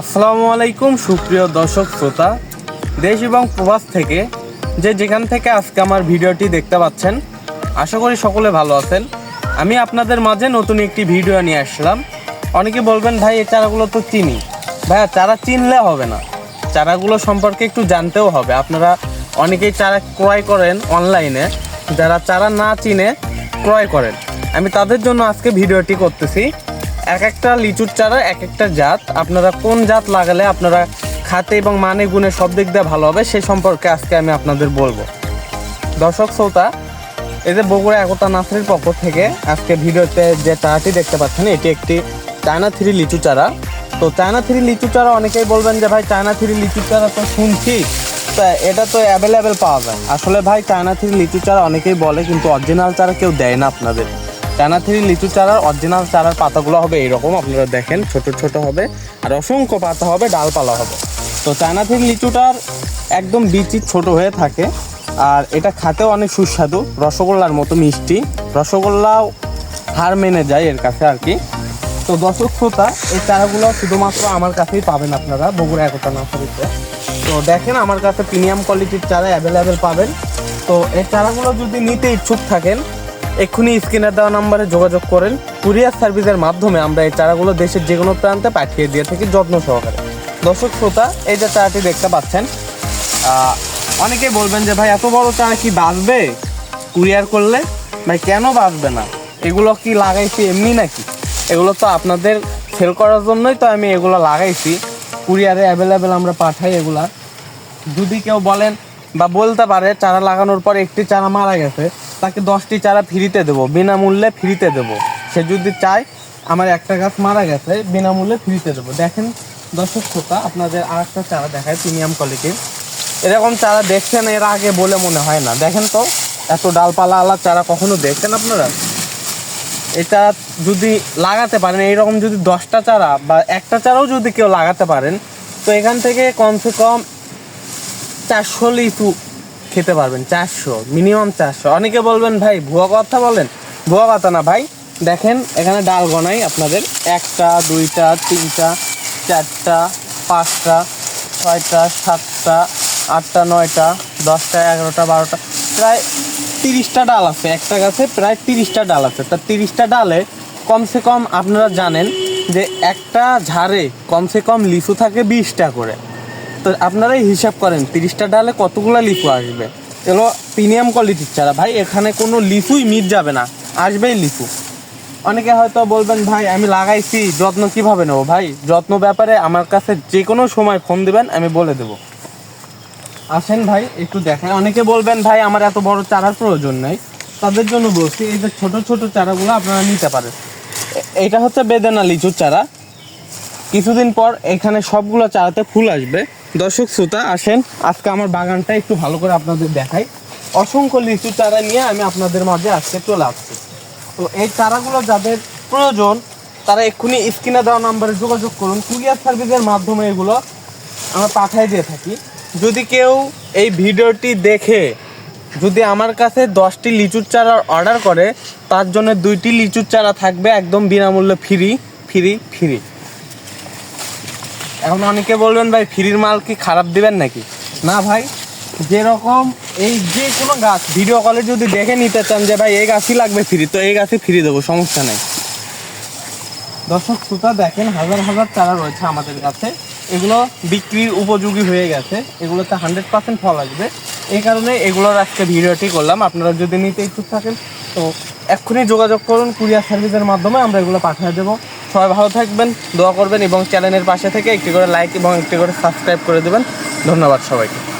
আসসালামু আলাইকুম, সুপ্রিয় দর্শক শ্রোতা। দেশ এবং প্রবাস থেকে যে যেখান থেকে আজকে আমার ভিডিওটি দেখতে পাচ্ছেন, আশা করি সকলে ভালো আছেন। আমি আপনাদের মাঝে নতুন একটি ভিডিও নিয়ে আসলাম। অনেকে বলবেন, ভাই, এই চারাগুলো তো চিনি। ভাইয়া, চারা চিনলে হবে না। চারাগুলো সম্পর্কে একটু জানতেও হবে। আপনারা অনেকেই চারা ক্রয় করেন অনলাইনে। যারা চারা না চিনে, ক্রয় করেন। আমি তাদের জন্য আজকে ভিডিওটি করতেছি। এক একটা লিচুর চারা, এক একটা জাত। আপনারা কোন জাত লাগালে আপনারা খাতে এবং মানে গুণে সব দিক দিয়ে ভালো হবে, সে সম্পর্কে আজকে আমি আপনাদের বলব। দর্শক, শ্রোতা, এই যে বগুড়া একতা নার্সারির পক্ষ থেকে আজকে ভিডিওতে যে চারাটি দেখতে পাচ্ছেন, এটি একটি চায়না থ্রি লিচু চারা। তো চায়না থ্রি লিচু চারা অনেকেই বলবেন যে, ভাই, চায়না থ্রি লিচু চারা তো শুনছি। তা এটা তো অ্যাভেলেবেল পাওয়া যায়। আসলে ভাই, চায়না থ্রি লিচু চারা অনেকেই বলে, কিন্তু অরিজিনাল চারা কেউ দেয় না আপনাদের। চায়না থ্রি লিচু চারার অরিজিনাল চারার পাতাগুলো হবে এইরকম, আপনারা দেখেন, ছোট ছোট হবে, আর অসংখ্য পাতা হবে, ডালপালা হবে। তো চায়না থ্রি লিচুটার একদম বিচি ছোট হয়ে থাকে, আর এটা খাতেও অনেক সুস্বাদু, রসগোল্লার মতো মিষ্টি। রসগোল্লাও হার মেনে যায় এর কাছে আর কি। তো দর্শক শ্রোতা, এই চারাগুলো শুধুমাত্র আমার কাছেই পাবেন আপনারা, বগুড়া একতা নার্সারিতে। তো দেখেন আমার কাছে প্রিমিয়াম কোয়ালিটির চারা অ্যাভেলেবেল পাবেন। তো এই চারাগুলো যদি নিতে ইচ্ছুক থাকেন এক্ষুনি স্ক্রিনে দেওয়া নাম্বারে যোগাযোগ করেন। কুরিয়ার সার্ভিসের মাধ্যমে আমরা এই চারাগুলো দেশের যে কোনো প্রান্তে পাঠিয়ে দিয়ে থাকি যত্ন সহকারে। দর্শক শ্রোতা, এই যে চারাটি দেখতে পাচ্ছেন অনেকেই বলবেন যে ভাই, এত বড় চারা কি বাঁচবে? কুরিয়ার করলে? ভাই, কেন বাঁচবে না? এগুলো কি লাগাইছি এমনি নাকি? এগুলো তো আপনাদের সেল করার জন্যই তো আমি এগুলো লাগাইছি। কুরিয়ারে অ্যাভেলেবেল আমরা পাঠাই এগুলা। যদি কেউ বলেন বা বলতে পারে, চারা লাগানোর পর একটি চারা মারা গেছে, তাকে দশটি চারা ফ্রিতে দেবো, বিনামূল্যে ফ্রিতে দেবো। সে যদি চায়, আমার একটা গাছ মারা গেছে, বিনামূল্যে ফ্রিতে দেবো। দেখেন দর্শক শ্রোতা, আপনাদের আর একটা চারা দেখায়, প্রিমিয়াম কোয়ালিটির এরকম চারা দেখছেন, এর আগে বলে মনে হয় না। দেখেন তো, এত ডালপালা আলা চারা কখনো দেখছেন আপনারা? এটা যদি লাগাতে পারেন, এইরকম যদি দশটা চারা বা একটা চারাও যদি কেউ লাগাতে পারেন, তো এখান থেকে কমসে কম চারশো লিচু খেতে পারবেন, চারশো মিনিমাম চারশো। অনেকে বলবেন, ভাই, ভুয়া কথা বলেন? ভুয়া কথা না, ভাই। দেখেন, এখানে ডাল গনাই আপনাদের। একটা, দুইটা, তিনটা, চারটা, পাঁচটা, ছয়টা, সাতটা, আটটা, নয়টা, দশটা, এগারোটা, বারোটা, প্রায় তিরিশটা ডাল আছে। একটা গাছে প্রায় তিরিশটা ডাল আছে। তা তিরিশটা ডালে কমসে কম আপনারা জানেন যে একটা ঝাড়ে কমসে কম লিচু থাকে বিশটা করে। তো আপনারাই হিসাব করেন, তিরিশটা ডালে কতগুলো লিফু আসবে? এগুলো প্রিমিয়াম কোয়ালিটির চারা। ভাই, এখানে কোনো লিচুই মিট যাবে না, আসবেই লিফু। অনেকে হয়তো বলবেন, ভাই, আমি লাগাইছি, যত্ন কীভাবে নেব? ভাই, যত্ন ব্যাপারে আমার কাছে যে কোনো সময় ফোন দিবেন, আমি বলে দেবো। আসেন ভাই, একটু দেখেন অনেকে বলবেন, ভাই, আমার এত বড় চারার প্রয়োজন নেই। তাদের জন্য বলছি, এই যে ছোট ছোট চারাগুলো আপনারা নিতে পারেন। এটা হচ্ছে বেদানা লিচুর চারা। কিছুদিন পর এখানে সবগুলো চারাতে ফুল আসবে। দর্শক শ্রোতা, আসেন, আজকে আমার বাগানটা একটু ভালো করে আপনাদের দেখাই। অসংখ্য লিচু চারা নিয়ে আমি আপনাদের মাঝে আজকে চলে আসছি। তো এই চারাগুলো যাদের প্রয়োজন, তারা এক্ষুনি স্ক্রিনে দেওয়া নাম্বারে যোগাযোগ করুন। কুরিয়ার সার্ভিসের মাধ্যমে এগুলো আমরা পাঠাই দিয়ে থাকি। যদি কেউ এই ভিডিওটি দেখে, যদি আমার কাছে দশটি লিচুর চারা অর্ডার করে, তার জন্য দুইটি লিচুর চারা থাকবে একদম বিনামূল্যে ফ্রি ফ্রি ফ্রি। এখন অনেকে বলবেন, ভাই, ফ্রির মাল কি খারাপ দিবেন নাকি? না, ভাই, যেরকম এই যে কোনো গাছ ভিডিও কলে যদি দেখে নিতে চান যে, ভাই, এই গাছই লাগবে ফ্রি তো এই গাছই ফ্রি দেবো, সমস্যা নেই। দর্শক, শ্রোতা, দেখেন, হাজার হাজার চারা রয়েছে আমাদের কাছে। এগুলো বিক্রির উপযোগী হয়ে গেছে। এগুলোতে হান্ড্রেড পার্সেন্ট ফল আসবে। এই কারণে এগুলোর আজকে ভিডিওটি করলাম। আপনারা যদি নিতে ইচ্ছুক থাকেন, তো এক্ষুনি যোগাযোগ করুন, কুরিয়ার সার্ভিসের মাধ্যমে আমরা এগুলো পাঠিয়ে দেবো। সবাই ভালো থাকবেন, দোয়া করবেন এবং চ্যানেলের পাশে থেকে একটি করে লাইক এবং একটি করে সাবস্ক্রাইব করে দেবেন। ধন্যবাদ সবাইকে।